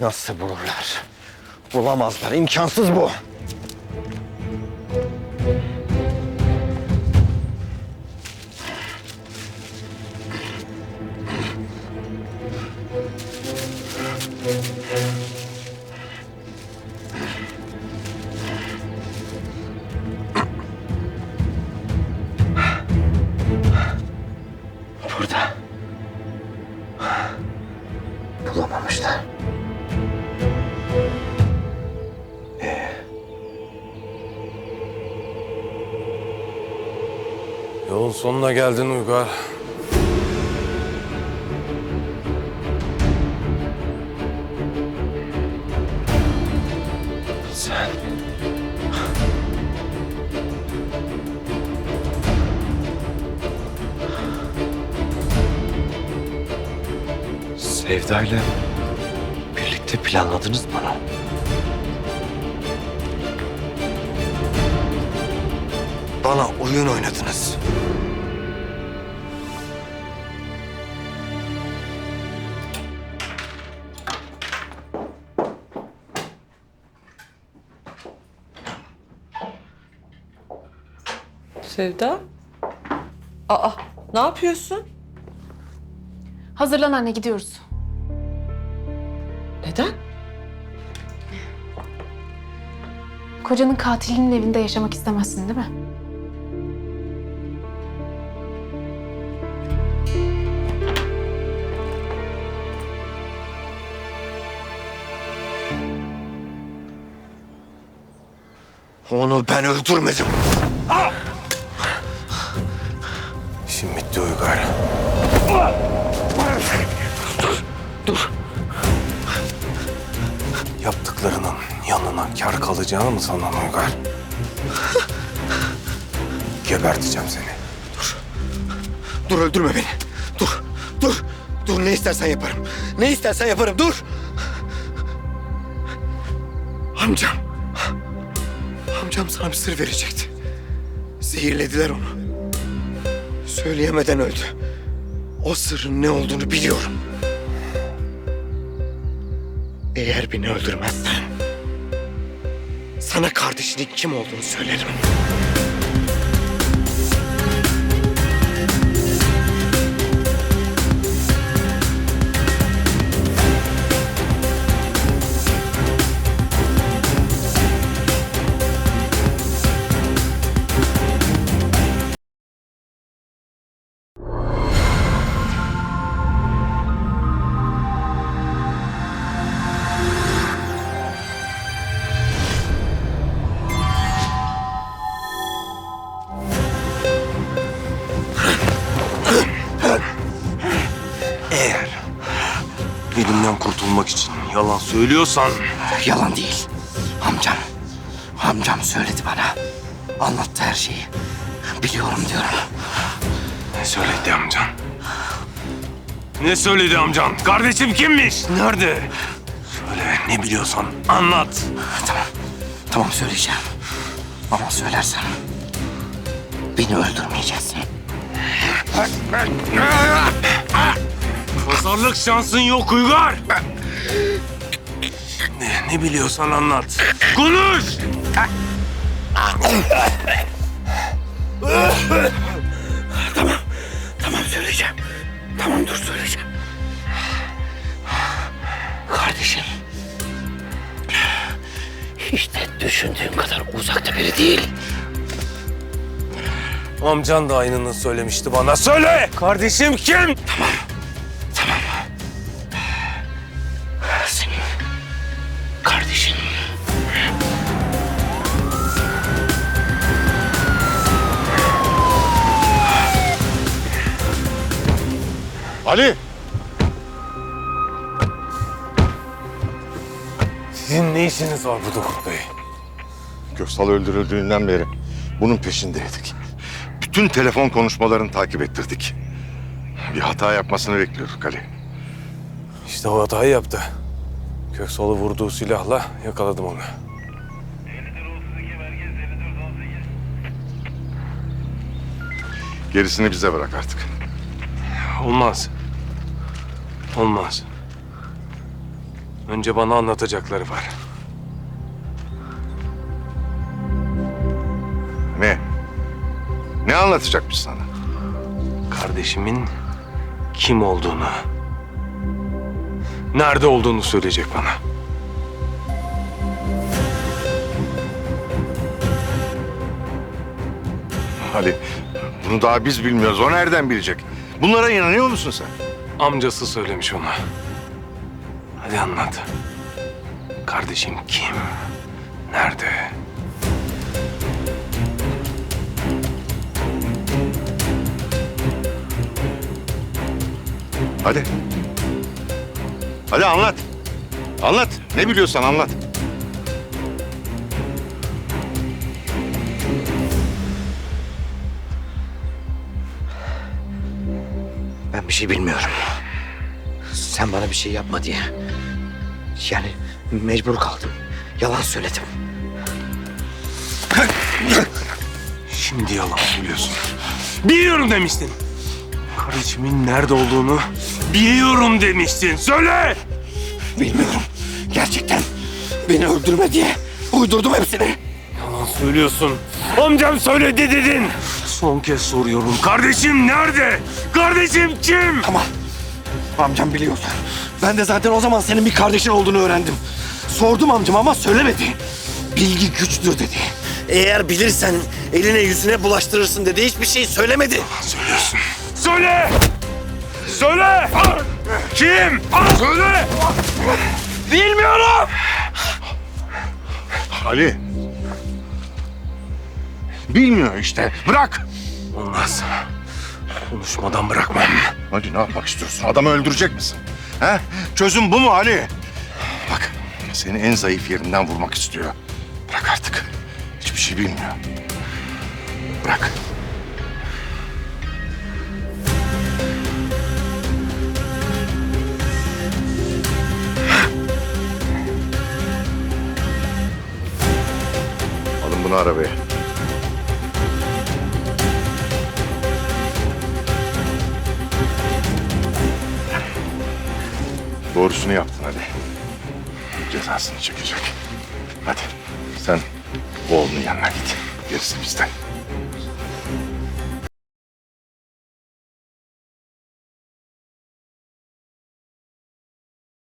Nasıl bulurlar? Bulamazlar. imkansız bu. Sonuna geldin Uygar. Sen... Sevda ile birlikte planladınız mı bunu? Bana oyun oynadınız. Sevda? Aa, ne yapıyorsun? Hazırlan anne gidiyoruz. Neden? Kocanın katilinin evinde yaşamak istemezsin değil mi? Onu ben öldürmedim. İşim bitti Uygar. Dur. Yaptıklarının yanına kar kalacağını mı sanan Uygar? Geberteceğim seni. Dur öldürme beni. Dur. Dur. Dur ne istersen yaparım. Ne istersen yaparım. Dur. Amcam. Amcam sana bir sır verecekti. Zehirlediler onu. Söyleyemeden öldü. O sırrın ne olduğunu biliyorum. Eğer beni öldürmezsen... ...sana kardeşinin kim olduğunu söylerim. Eğer elimden kurtulmak için yalan söylüyorsan Yalan değil. Amcam. Amcam söyledi bana. Anlattı her şeyi. Biliyorum diyorum. ne söyledi amcan? Ne söyledi amcan? Kardeşim kimmiş? Nerede? Söyle ne biliyorsan anlat. Tamam. Tamam söyleyeceğim. Ama söylersem beni öldürmeyeceksin. Pazarlık şansın yok Uygar. Ne, ne biliyorsan anlat. Konuş! Tamam söyleyeceğim. Tamam dur söyleyeceğim. Kardeşim. Hiç de düşündüğün kadar uzakta biri değil. Amcan da aynını söylemişti bana. Söyle! Kardeşim kim? Tamam. Kardeşin. Ali! Sizin ne işiniz var burada Kurt Bey? Köksal öldürüldüğünden beri bunun peşindeydik. Bütün telefon konuşmalarını takip ettirdik. Bir hata yapmasını bekliyorduk Ali. İşte o hatayı yaptı. Köksal'ı vurduğu silahla yakaladım onu. Gerisini bize bırak artık. Olmaz. Olmaz. Önce bana anlatacakları var. Ne? Ne anlatacakmış sana? Kardeşimin kim olduğunu, nerede olduğunu söyleyecek bana. Ali, bunu daha biz bilmiyoruz. O nereden bilecek? Bunlara inanıyor musun sen? Amcası söylemiş ona. Hadi anlat. Kardeşim kim? Nerede? Hadi. Hadi anlat. Anlat. Ne biliyorsan anlat. Ben bir şey bilmiyorum. Sen bana bir şey yapma diye. Yani mecbur kaldım. Yalan söyledim. Şimdi yalan söylüyorsun. Biliyorum demiştin. Kardeşimin nerede olduğunu biliyorum demiştin. Söyle! Bilmiyorum. Gerçekten beni öldürme diye uydurdum hepsini. Yalan söylüyorsun. Amcam söyledi dedin. Son kez soruyorum. Kardeşim nerede? Kardeşim kim? Ama amcam biliyordu. Ben de zaten o zaman senin bir kardeşin olduğunu öğrendim. Sordum amcama ama söylemedi. Bilgi güçtür dedi. Eğer bilirsen eline yüzüne bulaştırırsın dedi. Hiçbir şey söylemedi. Söylüyorsun. Söyle! Söyle! Kim? Söyle! Bilmiyorum! Ali. Bilmiyor işte. Bırak. Olmaz. Konuşmadan bırakmam. Ali ne yapmak istiyorsun? Adamı öldürecek misin? He? Çözüm bu mu Ali? Bak seni en zayıf yerinden vurmak istiyor. Bırak artık. Hiçbir şey bilmiyor. Bırak. Arabaya. Doğrusunu yaptın hadi. Cezasını çekecek. Hadi sen oğlunun yanına git. Gerisi bizden.